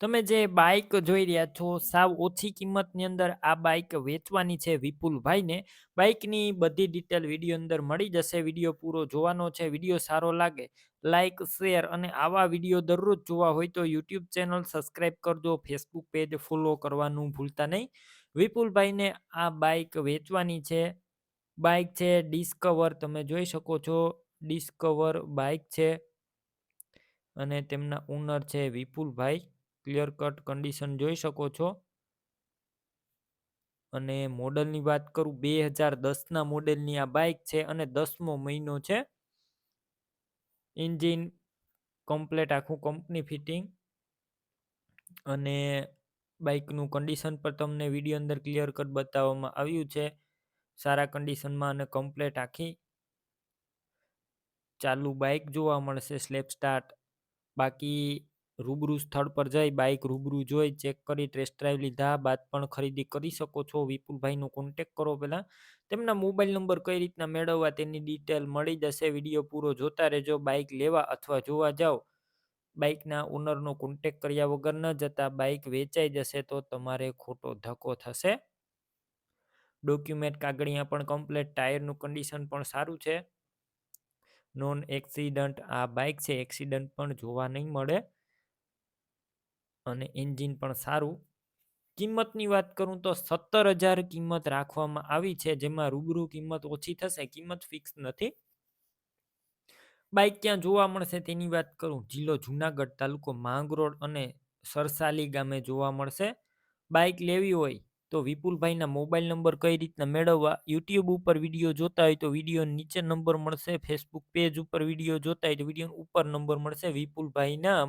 તમે જે બાઈક જોઈ રહ્યા છો, સાવ ઓછી કિંમતની અંદર આ બાઈક વેચવાની છે વિપુલભાઈને. બાઇકની બધી ડિટેલ વીડિયો અંદર મળી જશે. વીડિયો પૂરો જોવાનો છે, વીડિયો સારો લાગે લાઇક શેર અને આવા વીડિયો દરરોજ જોવા હોય તો યુટ્યુબ ચેનલ સબસ્ક્રાઈબ કરજો, ફેસબુક પેજ ફોલો કરવાનું ભૂલતા નહીં. વિપુલભાઈને આ બાઈક વેચવાની છે, બાઈક છે ડિસ્કવર, તમે જોઈ શકો છો, ડિસ્કવર બાઇક છે અને તેમના ઓનર છે વિપુલભાઈ. ક્લિયર કટ કન્ડિશન જોઈ શકો છો. અને મોડલની વાત કરું, બે હજાર દસના મોડેલની આ બાઇક છે અને દસમો મહિનો છે. એન્જિન કમ્પ્લેટ આખું કંપની ફિટિંગ અને બાઇકનું કન્ડિશન પર તમને વીડિયો અંદર ક્લિયર કટ બતાવવામાં આવ્યું છે. સારા કન્ડિશનમાં અને કમ્પ્લેટ આખી ચાલુ બાઇક જોવા મળશે સ્લેપ સ્ટાર્ટ બાકી રૂબરૂ સ્થળ પર જઈ બાઇક રૂબરૂ જોઈ, ચેક કરી, ટેસ્ટ ડ્રાઈવ લીધા બાદ પણ ખરીદી કરી શકો છો. વિપુલભાઈનો કોન્ટેક કરો પહેલાં. તેમના મોબાઈલ નંબર કઈ રીતના મેળવવા તેની ડિટેલ મળી જશે વીડિયો પૂરો જોતા રહેજો. બાઇક લેવા અથવા જોવા જાઓ. બાઇકના ઓનરનો કોન્ટેક કર્યા વગર ન જતા બાઇક વેચાઈ જશે તો તમારે ખોટો ધક્કો થશે. ડોક્યુમેન્ટ કાગળિયા પણ કમ્પ્લેટ ટાયરનું કન્ડિશન પણ સારું છે. નોન એક્સિડન્ટ આ બાઇક છે. એક્સિડન્ટ પણ જોવા નહીં મળે. અને એન્જિન પણ સારું. કિંમતની વાત કરું તો સત્તર હજાર કિંમત રાખવામાં આવી છે, જેમાં રૂબરૂ કિંમત ઓછી થશે, કિંમત ફિક્સ નથી. બાઇક ક્યાં જોવા મળશે તેની વાત કરું. જિલ્લો જુનાગઢ તાલુકો માંગરોળ અને સરસાલી ગામે જોવા મળશે. બાઇક લેવી હોય તો વિપુલભાઈના મોબાઈલ નંબર કઈ રીતના મેળવવા, યુટ્યુબ ઉપર વીડિયો જોતા હોય તો વીડિયો નીચે નંબર મળશે, ફેસબુક પેજ ઉપર વીડિયો જોતા હોય તો વીડિયો ઉપર નંબર મળશે. વિપુલભાઈ નામ